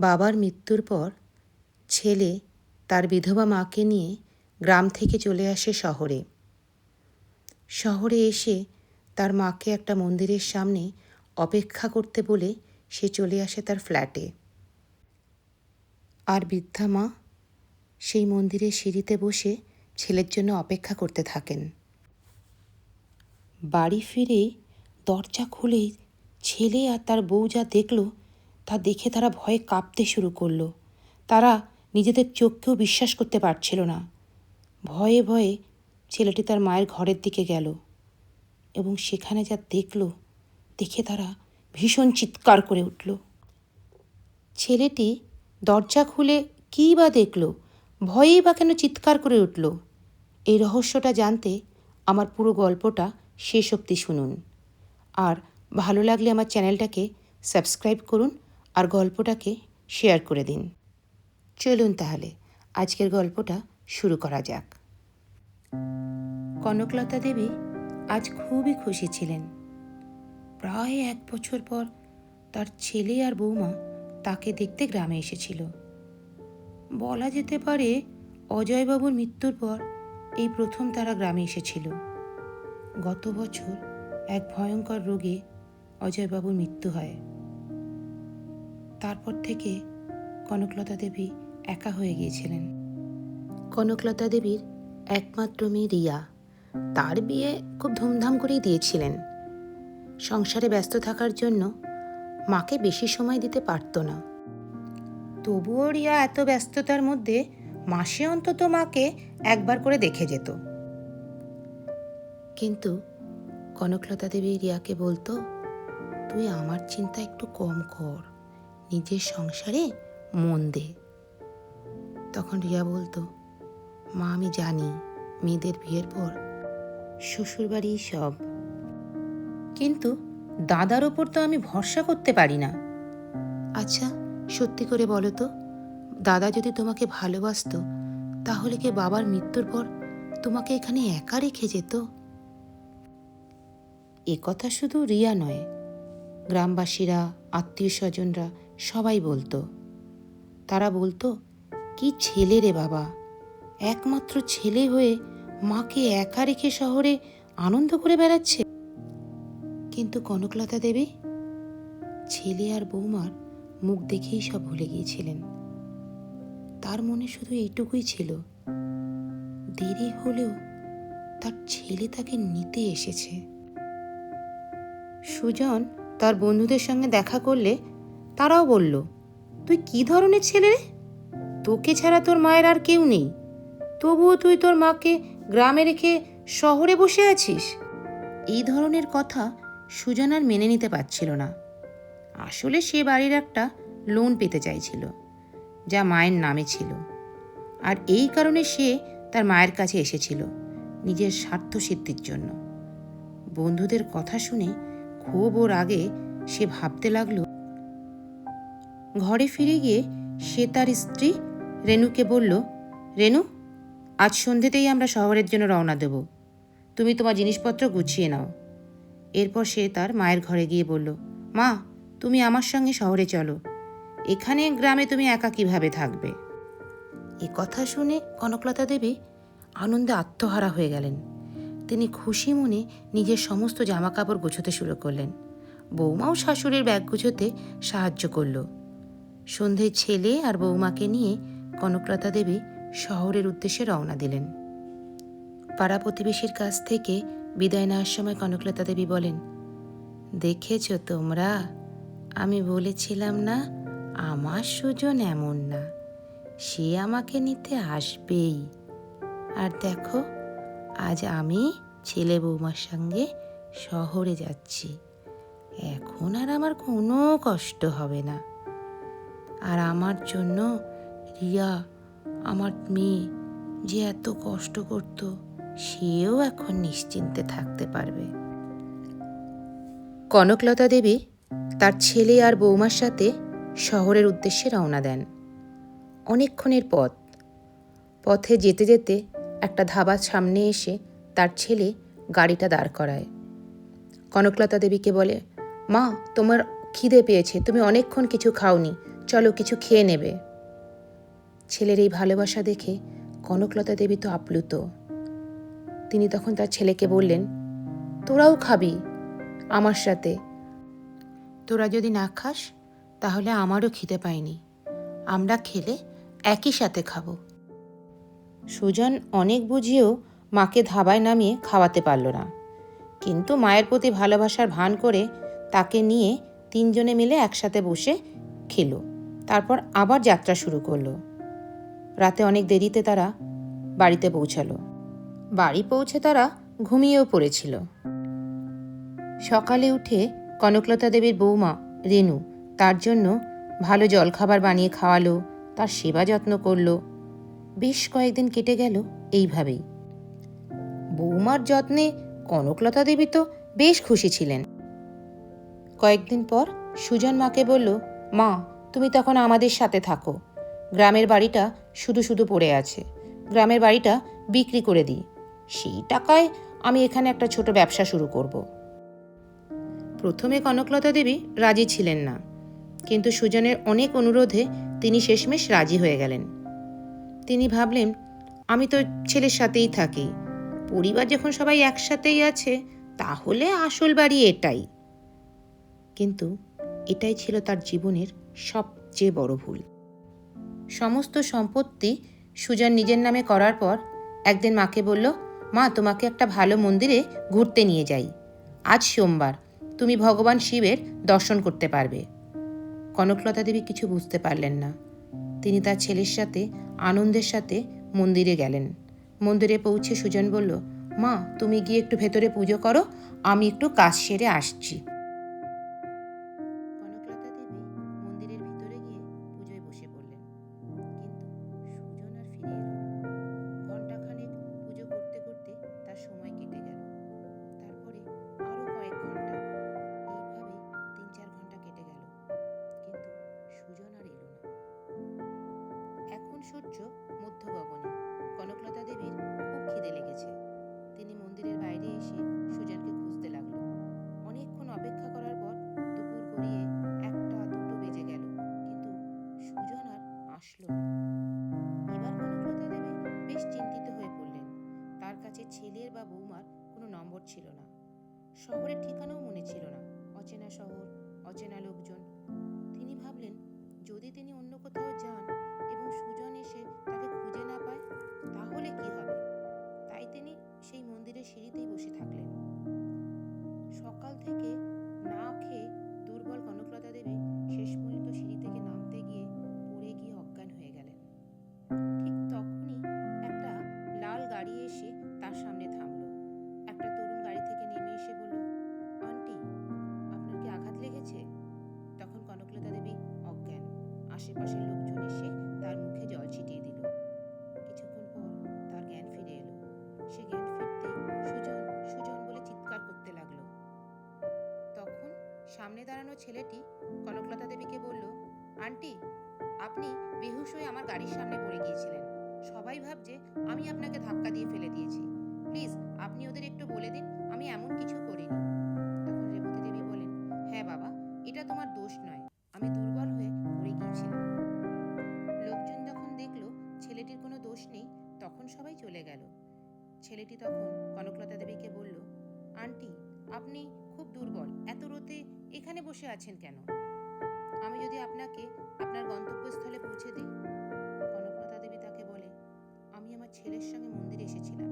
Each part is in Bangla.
বাবার মৃত্যুর পর ছেলে তার বিধবা মাকে নিয়ে গ্রাম থেকে চলে আসে শহরে। শহরে এসে তার মাকে একটা মন্দিরের সামনে অপেক্ষা করতে বলে সে চলে আসে তার ফ্ল্যাটে। আর বৃদ্ধা মা সেই মন্দিরের সিঁড়িতে বসে ছেলের জন্য অপেক্ষা করতে থাকেন। বাড়ি ফিরে দরজা খুলেই ছেলে আর তার বউ যা দেখল তা দেখে তারা ভয়ে কাঁপতে শুরু করল। তারা নিজেদের চোখকেও বিশ্বাস করতে পারছিল না। ভয়ে ভয়ে ছেলেটি তার মায়ের ঘরের দিকে গেল এবং সেখানে যা দেখল দেখে তারা ভীষণ চিৎকার করে উঠল। ছেলেটি দরজা খুলে কী বা দেখল? ভয়েই বা কেন চিৎকার করে উঠল? এই রহস্যটা জানতে আমার পুরো গল্পটা শেষ অবধি শুনুন। আর ভালো লাগলে আমার চ্যানেলটাকে সাবস্ক্রাইব করুন আর গল্পটাকে শেয়ার করে দিন। চলুন তাহলে, আজকের গল্পটা শুরু করা যাক। কনকলতা দেবী আজ খুবই খুশি ছিলেন। প্রায় এক বছর পর তার ছেলে আর বৌমা তাকে দেখতে গ্রামে এসেছিল। বলা যেতে পারে অজয়বাবুর মৃত্যুর পর এই প্রথম তারা গ্রামে এসেছিল। গত বছর এক ভয়ঙ্কর রোগে অজয়বাবুর মৃত্যু হয়। তারপর থেকে কনকলতা দেবী একা হয়ে গিয়েছিলেন। কনকলতা দেবীর একমাত্র মেয়ে রিয়া তার বিয়ে খুব ধুমধাম করেই দিয়েছিলেন। সংসারে ব্যস্ত থাকার জন্য মাকে বেশি সময় দিতে পারত না। তবুও রিয়া এত ব্যস্ততার মধ্যে মাসে অন্তত মাকে একবার করে দেখে যেত। কিন্তু কনকলতা দেবী রিয়াকে বলতো তুই আমার চিন্তা একটু কম কর। নিজের সংসারে মন দে। তখন রিয়া বলতো, মা, আমি জানি মেয়েদের বিয়ের পর শ্বশুরবাড়ি সব। কিন্তু দাদার ওপর তো আমি ভরসা করতে পারি না। আচ্ছা সত্যি করে বলো তো, দাদা যদি তোমাকে ভালোবাসতো, তাহলে কি বাবার মৃত্যুর পর তোমাকে এখানে একা রেখে যেত? এ কথা শুধু রিয়া নয়, গ্রামবাসীরা, আত্মীয় স্বজনরা সবাই বলতো। তারা বলতো, কি ছেলে রে বাবা। একমাত্র ছেলে হয়ে মাকে একা রেখে শহরে আনন্দ করে বেড়াচ্ছে। কিন্তু কনকলতা দেবী, ছেলে আর বৌমার মুখ দেখেই সব ভুলে গিয়েছিলেন। তার মনে শুধু এইটুকুই ছিল, দেরি হলেও তার ছেলে তাকে নিতে এসেছে। সুজন তার বন্ধুদের সঙ্গে দেখা করলে তারাও বলল, তুই কি ধরনের ছেলে রে? তোকে ছাড়া তোর মায়ের আর কেউ নেই। তবুও তুই তোর মাকে গ্রামে রেখে শহরে বসে আছিস? এই ধরনের কথা সুজন আর মেনে নিতে পারছিল না। আসলে সে বাড়ির একটা লোন পেতে চাইছিল, যা মায়ের নামে ছিল। আর এই কারণে সে তার মায়ের কাছে এসেছিল, নিজের স্বার্থ সিদ্ধির জন্য। বন্ধুদের কথা শুনে খুব ওর আগে সে ভাবতে লাগল ঘরে ফিরে গিয়ে সে তার স্ত্রী রেনুকে বলল রেনু আজ সন্ধ্যেতেই আমরা শহরের জন্য রওনা দেব। তুমি তোমার জিনিসপত্র গুছিয়ে নাও। এরপর সে তার মায়ের ঘরে গিয়ে বলল, মা, তুমি আমার সঙ্গে শহরে চলো। এখানে গ্রামে তুমি একা কীভাবে থাকবে? এ কথা শুনে কনকলতা দেবী আনন্দে আত্মহারা হয়ে গেলেন। তিনি খুশি মনে নিজের সমস্ত জামা কাপড় গুছোতে শুরু করলেন। বৌমাও শাশুড়ির ব্যাগ গুছোতে সাহায্য করল। সন্ধ্যেয় ছেলে আর বৌমাকে নিয়ে কনকলতা দেবী শহরের উদ্দেশ্যে রওনা দিলেন। পাড়া প্রতিবেশীর কাছ থেকে বিদায় নেওয়ার সময় কনকলতা দেবী বলেন, দেখেছ তোমরা? আমি বলেছিলাম না, আমার সুজন এমন না। সে আমাকে নিতে আসবেই। আর দেখো, আজ আমি ছেলে বৌমার সঙ্গে শহরে যাচ্ছি। এখন আর আমার কোনো কষ্ট হবে না। আর আমার জন্য রিয়া, আমার মেয়ে যে এত কষ্ট করত, সেও এখন নিশ্চিন্তে থাকতে পারবে। কনকলতা দেবী তার ছেলে আর বৌমার সাথে শহরের উদ্দেশ্যে রওনা দেন। অনেকক্ষণের পথ। পথে যেতে যেতে একটা ধাবার সামনে এসে তার ছেলে গাড়িটা দাঁড় করায়। কনকলতা দেবীকে বলে, মা, তোমার খিদে পেয়েছে, তুমি অনেকক্ষণ কিছু খাওনি চলো কিছু খেয়ে নেবে। ছেলের এই ভালোবাসা দেখে কনকলতা দেবী তো আপ্লুত। তিনি তখন তার ছেলেকে বললেন, তোরাও খাবি আমার সাথে। তোরা যদি না খাস, তাহলে আমারও খিদে পায়নি। আমরা খেলে একই সাথে খাব। সুজন অনেক বুঝিয়েও মাকে ধাবায় নামিয়ে খাওয়াতে পারল না। কিন্তু মায়ের প্রতি ভালোবাসার ভান করে তাকে নিয়ে তিনজনে মিলে একসাথে বসে খেলো। তারপর আবার যাত্রা শুরু করল। রাতে অনেক দেরিতে তারা বাড়িতে পৌঁছালো। বাড়ি পৌঁছে তারা ঘুমিয়েও পড়েছিল। সকালে উঠে কনকলতা দেবীর বৌমা রেনু তার জন্য ভালো জলখাবার বানিয়ে খাওয়ালো, তার সেবা যত্ন করল। বেশ কয়েকদিন কেটে গেল এইভাবেই। বৌমার যত্নে কনকলতা দেবী তো বেশ খুশি ছিলেন। কয়েকদিন পর সুজন মাকে বলল, মা তুমি তখন আমাদের সাথে থাকো। গ্রামের বাড়িটা শুধু শুধু পড়ে আছে। গ্রামের বাড়িটা বিক্রি করে দিই। সেই টাকায় আমি এখানে একটা ছোট ব্যবসা শুরু করব। প্রথমে কনকলতা দেবী রাজি ছিলেন না। কিন্তু সুজনের অনেক অনুরোধে তিনি শেষমেশ রাজি হয়ে গেলেন। তিনি ভাবলেন, আমি তো ছেলের সাথেই থাকি। পরিবার যখন সবাই একসাথেই আছে, তাহলে আসল বাড়ি এটাই। কিন্তু এটাই ছিল তার জীবনের সবচেয়ে বড় ভুল। সমস্ত সম্পত্তি সুজন নিজের নামে করার পর একদিন মাকে বলল, মা, তোমাকে একটা ভালো মন্দিরে ঘুরতে নিয়ে যাই। আজ সোমবার, তুমি ভগবান শিবের দর্শন করতে পারবে কনকলতা দেবী কিছু বুঝতে পারলেন না। তিনি তার ছেলের সাথে, আনন্দের সাথে মন্দিরে গেলেন। মন্দিরে পৌঁছে সুজন বলল, মা, তুমি গিয়ে একটু ভেতরে পুজো করো, আমি একটু কাজ সেরে আসছি। সূর্য মধ্য গগনে কনকলতা দেবীর খুব খিদে লেগেছে। তিনি মন্দিরের বাইরে এসে সুজনকে খুঁজতে লাগল। অনেকক্ষণ অপেক্ষা করার পর দুপুর গড়িয়ে একটা দুটো বেজে গেল, কিন্তু সুজন আর আসলো এবার কনকলতা দেবী বেশ চিন্তিত হয়ে পড়লেন। তার কাছে ছেলের বা বৌমার কোনো নম্বর ছিল না। শহরের ঠিকানাও মনে ছিল না। অচেনা শহর, অচেনা লোকজন। তিনি ভাবলেন, যদি তিনি অন্য কোথাও যান সুজন এসে তাকে খুঁজে না পায়, তাহলে কি হবে? তাই তিনি সেই মন্দিরের সিঁড়িতেই বসে থাকলেন। সকাল থেকে না খেয়ে দুর্বল কনকলতা দেবী শেষ পর্যন্ত সিঁড়ি থেকে নামতে গিয়ে পড়ে গিয়ে অজ্ঞান হয়ে গেলেন। ঠিক তখনই একটা লাল গাড়ি এসে তার সামনে থামলো। একটা তরুণ গাড়ি থেকে নেমে এসে বলল, আন্টি, আপনার কি আঘাত লেগেছে? তখন কনকলতা দেবী অজ্ঞান। আশেপাশের লোকজন এসে গাড়ির সামনে পড়ে গিয়েছিলেন। সবাই ভাবছে, আমি আপনাকে ধাক্কা দিয়ে ফেলে দিয়েছি। প্লিজ, আপনি ওদের একটু বলে দিন, আমি এমন কিছু করিনি। তখন রেবতী দেবী বলেন হ্যাঁ বাবা, এটা তোমার দোষ নয়, আমি দুর্বল হয়ে পড়ে গিয়েছিলাম। লোকজন যখন দেখল, ছেলেটির কোনো দোষ নেই, তখন সবাই চলে গেল। ছেলেটি তখন কনকলতা দেবীকে বলল, আন্টি, আপনি খুব দুর্বল, এত রোতে এখানে বসে আছেন কেন? আমি যদি আপনাকে আপনার গন্তব্যস্থলে পৌঁছে দিই ছেলের সঙ্গে মন্দিরে এসেছিলাম।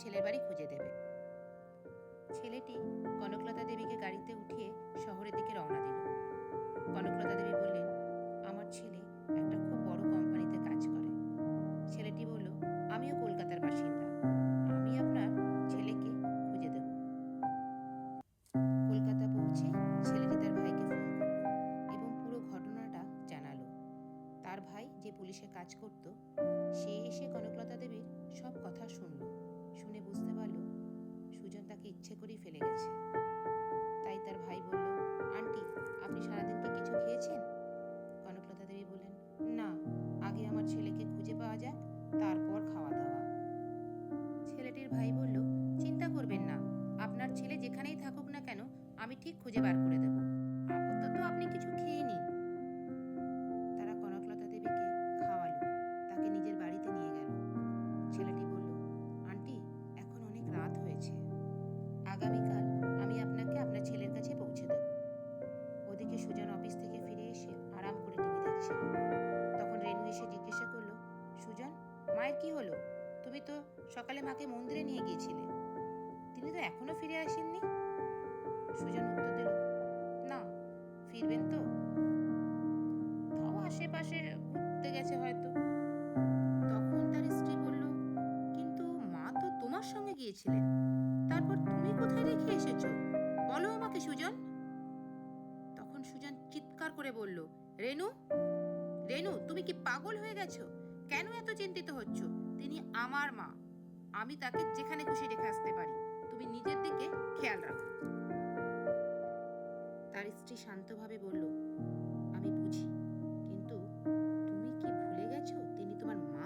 ছেলের বাড়ি খুঁজে দেবে। ছেলেটি কনকলতা দেবীকে গাড়িতে উঠিয়ে শহরের দিকে রওনা দিল। কনকলতা দেবী বললেন, আমার ছেলে একটা খুব বড় কোম্পানিতে কাজ করে। ছেলেটি বলল, আমিও কলকাতার বাসিন্দা। আমি আপনার ছেলেকে খুঁজে দেব। কলকাতা পৌঁছে ছেলেটি তার ভাইকে ফোন করল এবং পুরো ঘটনাটা জানালো। তার ভাই যে পুলিশে কাজ করত, সে এসে কনকলতা দেবীর সব কথা শুনল। শুনে বুঝতে পারল সুজন তাকে ইচ্ছে করেই ফেলে গেছে। তাই তার ভাই বলল, আন্টি, আপনি সারাদিন কি কিছু সকালে মাকে মন্দিরে নিয়ে গিয়েছিলে। তিনি তো এখনও ফিরে আসেননি? সুজন উত্তর দিল, না, ফিরবেন তো। তাও আশেপাশে ঘুরতে গেছে হয়তো। তখন তার স্ত্রী বলল, কিন্তু মা তো তোমার সঙ্গে গিয়েছিলেন। তারপর তুমি কোথায় রেখে এসেছ? বলো আমাকে, সুজন। তখন সুজন চিৎকার করে বলল, রেনু রেনু, তুমি কি পাগল হয়ে গেছো? কেন এত চিন্তিত হচ্ছ? তিনি আমার মা। আমি তাকে যেখানে খুশি রেখে আসতে পারি। তুমি নিজের দিকে খেয়াল রাখো। তার স্ত্রী শান্তভাবে বলল, আমি বুঝি, কিন্তু তুমি কি ভুলে গেছো তিনি তোমার মা,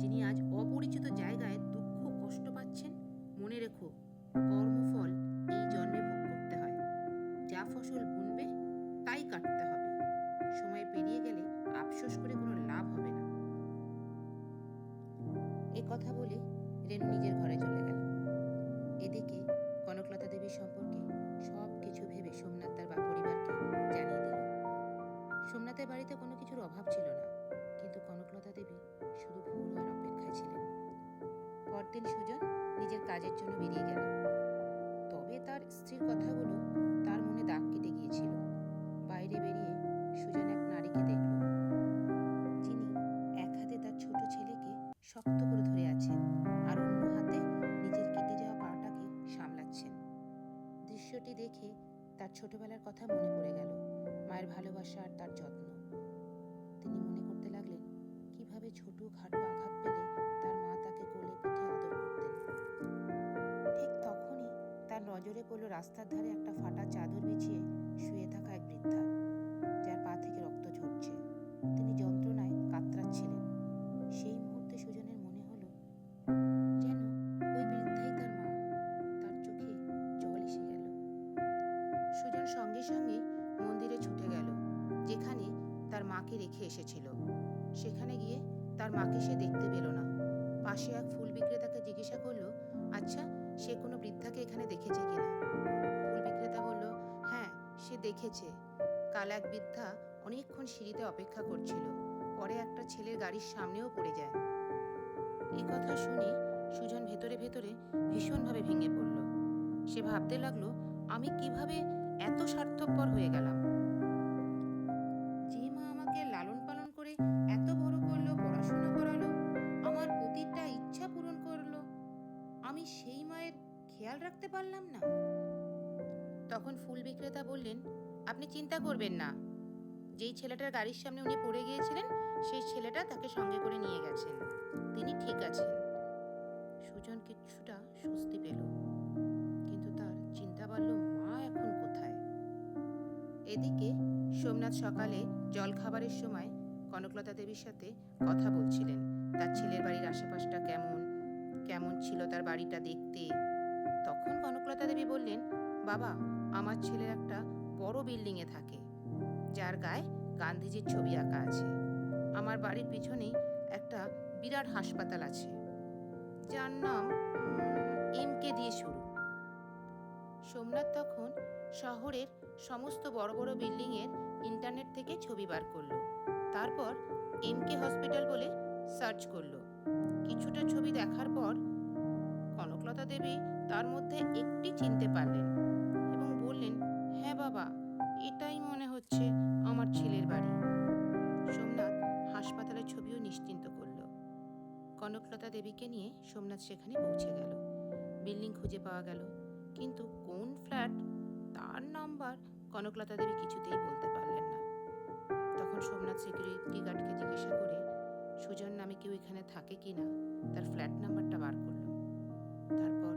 যিনি আজ অপরিচিত জায়গায় দুঃখ, কষ্ট পাচ্ছেন? মনে রেখো, কর্মফল এই জন্মে ভোগ করতে হয়। যা ফসল বুনবে, তাই কাটতে হবে। সময় পেরিয়ে গেলে আফসোস করে কোনো লাভ হবে না। এ কথা বলে রেনু নিজের ঘরে চলে গেল। এদিকে কনকলতা দেবীর সম্পর্কে সব কিছু ভেবে সোমনাথ তার বা পরিবারকে জানিয়ে দিল। সোমনাথের বাড়িতে কোনো কিছুর অভাব ছিল না, কিন্তু কনকলতা দেবী শুধু ভুল হওয়ার অপেক্ষায় ছিলেন। পরদিন সুজন নিজের কাজের জন্য বেরিয়ে গেল। তবে তার স্ত্রীর কথাগুলো দৃশ্যটি দেখে তার ছোটবেলার কথা মনে পড়ে গেল, মায়ের ভালোবাসা আর তার যত্ন। তিনি মনে করতে লাগলেন, কীভাবে ছোট খাটো আঘাত পেলে তার মা তাকে কোলে পিঠে আদর করতেন। ঠিক তখনই তার নজরে পড়ল রাস্তার ধারে একটা ফাটা চাদর বিছিয়ে শুয়ে থাকা এক বৃদ্ধা। তার মাকে রেখে এসেছিল। সেখানে গিয়ে তার মাকে সে দেখতে পেল না। পাশে এক ফুল বিক্রেতাকে জিজ্ঞাসা করল আচ্ছা সে কোনো বৃদ্ধাকে এখানে দেখেছে কিনা ফুল বিক্রেতা বলল হ্যাঁ সে দেখেছে। কাল এক বৃদ্ধা অনেকক্ষণ সিঁড়িতে অপেক্ষা করছিল। পরে একটা ছেলের গাড়ির সামনেও পড়ে যায়। এই কথা শুনে সুজন ভেতরে ভেতরে ভীষণভাবে ভেঙে পড়ল। সে ভাবতে লাগল, আমি কীভাবে এত স্বার্থপর হয়ে গেলাম? আমি সেই মায়ের খেয়াল রাখতে পারলাম না। তখন ফুল বিক্রেতা বললেন, আপনি চিন্তা করবেন না। যেই ছেলেটার গাড়ির সামনে উনি পড়ে গিয়েছিলেন, সেই ছেলেটা তাকে সঙ্গে করে নিয়ে গেছেন। তিনি ঠিক আছেন। সুজন কিছুটা স্বস্তি পেল। কিন্তু তার চিন্তা বাড়ল, মা এখন কোথায়? এদিকে সোমনাথ সকালে জলখাবারের সময় কনকলতা দেবীর সাথে কথা বলছিলেন। তার ছেলের বাড়ির আশেপাশটা কেমন? কেমন ছিল তার বাড়িটা দেখতে। তখন কনকলতা দেবী বললেন, বাবা, আমার ছেলের একটা বড় বিল্ডিংয়ে থাকে, যার গায়ে গান্ধীজির ছবি আঁকা আছে। আমার বাড়ির পিছনেই একটা বিরাট হাসপাতাল আছে। যার নাম এম কে দিয়ে শুরু। সোমনাথ তখন শহরের সমস্ত বড় বড় বিল্ডিংয়ের ইন্টারনেট থেকে ছবি বার করল। তারপর এম কে হসপিটাল বলে সার্চ করল। কিছুটা ছবি দেখার পর কনকলতা দেবী তার মধ্যে একটি চিনতে পারলেন এবং বললেন হ্যাঁ বাবা, এটাই মনে হচ্ছে আমার ছেলের বাড়ি। সোমনাথ হাসপাতালের ছবিও নিশ্চিন্ত করল। কনকলতা দেবীকে নিয়ে সোমনাথ সেখানে পৌঁছে গেল। বিল্ডিং খুঁজে পাওয়া গেল, কিন্তু কোন ফ্ল্যাট তার নাম্বার কনকলতা দেবী কিছুতেই বলতে পারলেন না। তখন সোমনাথ সিকিউরিটি গার্ডকে জিজ্ঞাসা করে কেউ এখানে থাকে কি না, তার ফ্ল্যাট নাম্বারটা বার করল। তারপর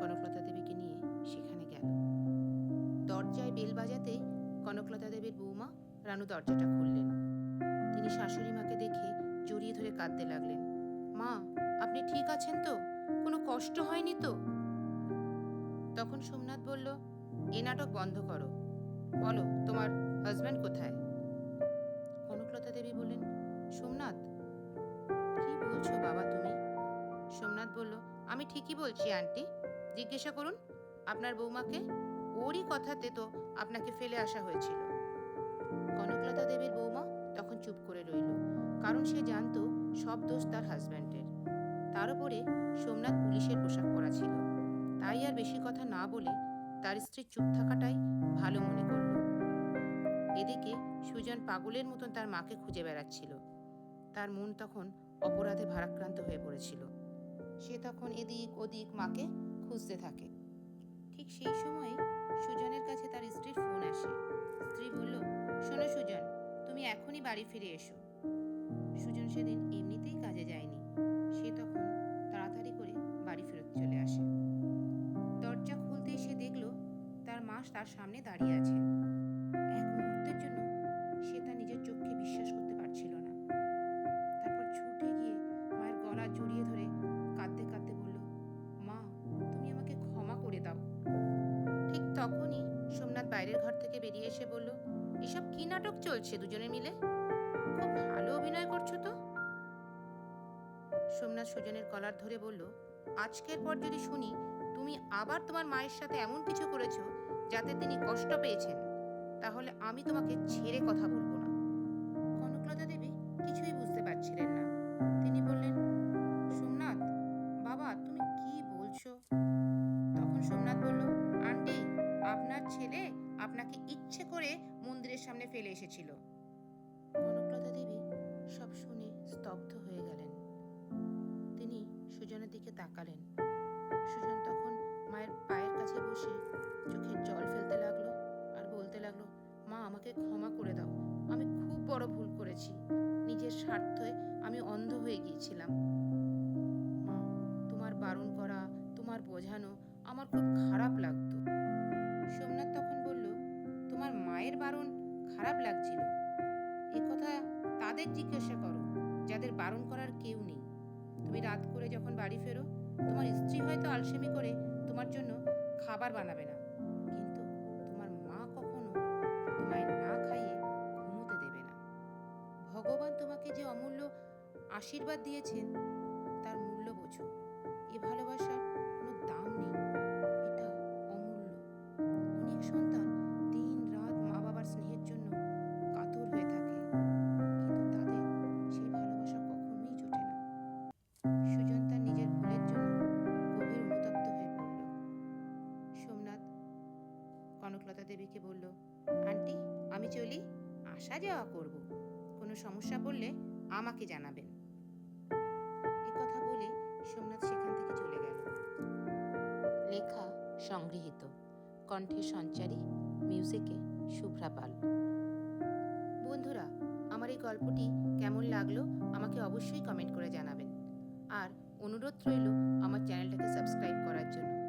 কনকলতা দেবীকে নিয়ে সেখানে গেল। দরজায় বেল বাজাতে কনকলতা দেবীর বৌমা রানু দরজাটা খুললেন। তিনি শাশুড়ি মাকে দেখে জড়িয়ে ধরে কাঁদতে লাগলেন। মা, আপনি ঠিক আছেন তো? কোনো কষ্ট হয়নি তো? তখন সোমনাথ বলল, এ নাটক বন্ধ করো। বলো, তোমার হাজব্যান্ড কোথায়? কনকলতা দেবী বললেন, সোমনাথ আমি ঠিকই বলছি, আন্টি। জিজ্ঞাসা করুন, আপনার বৌমাকে? ওরই কথাতে তো আপনাকে ফেলে আসা হয়েছিল। কনকলতা দেবীর বৌমা তখন চুপ করে রইল, কারণ সে জানতো সব দোষ তার হাজব্যান্ডের। তার উপরে সোমনাথ পুলিশের পোশাক পরা ছিল। তাই আর বেশি কথা না বলে তার স্ত্রীর চুপ থাকাটাই ভালো মনে করল। এদিকে সুজন পাগলের মতন তার মাকে খুঁজে বেড়াচ্ছিল। তার মন তখন অপরাধে ভারাক্রান্ত হয়ে পড়েছিল। সে তখন এদিক ওদিক মাকে খুঁজতে থাকে। ঠিক সেই সময় সুজনের কাছে তার স্ত্রীর ফোন আসে। স্ত্রী বলল, শোনো সুজন, তুমি এখনই বাড়ি ফিরে এসো। সুজন সেদিন এমনিতেই কাজে যায়নি। সে তখন তাড়াতাড়ি করে বাড়ি ফেরত চলে আসে। দরজা খুলতেই সে দেখল, তার মা তার সামনে দাঁড়িয়ে আছে। এসে বলল, এসব কি নাটক চলছে দুজনে মিলে? খুব ভালো অভিনয় করছ তো? সোমনাথ সুজনের কলার ধরে বলল, আজকের পর যদি শুনি, তুমি আবার তোমার মায়ের সাথে এমন কিছু করেছ যাতে তিনি কষ্ট পেয়েছেন, তাহলে আমি তোমাকে ছেড়ে কথা বলব। আপনাকে ইচ্ছে করে মন্দিরের সামনে ফেলে এসেছিল। কনকলতা দেবী সব শুনে স্তব্ধ হয়ে গেলেন। তিনি সুজনের দিকে তাকালেন। সুজন তখন মায়ের পায়ের কাছে বসে চোখের জল ফেলতে লাগল আর বলতে লাগল, মা, আমাকে ক্ষমা করে দাও। আমি খুব বড় ভুল করেছি। নিজের স্বার্থে আমি অন্ধ হয়ে গিয়েছিলাম। মা, তোমার বারণ করা, তোমার বোঝানো আমার খুব খারাপ লাগতো। বারণ খারাপ লাগছিল। এ কথা তাদের জিজ্ঞাসা করো, যাদের বারণ করার কেউ নেই। তুমি রাত করে যখন বাড়ি ফেরো, তোমার স্ত্রী হয়তো আলসেমি করে তোমার জন্য খাবার বানাবে না। কিন্তু তোমার মা কখনো তোমায় না খাইয়ে ঘুমোতে দেবে না। ভগবান তোমাকে যে অমূল্য আশীর্বাদ দিয়েছেন আসা যাওয়া করব। কোনো সমস্যা পড়লে আমাকে জানাবেন। এ কথা বলে সোমনাথ সেখান থেকে চলে গেল। লেখা সংগৃহীত। কণ্ঠে সঞ্চারী মিউজিকে শুভ্রা পাল। বন্ধুরা আমার এই গল্পটি কেমন লাগল আমাকে অবশ্যই কমেন্ট করে জানাবেন। আর অনুরোধ রইল আমার চ্যানেলটাকে সাবস্ক্রাইব করার জন্য।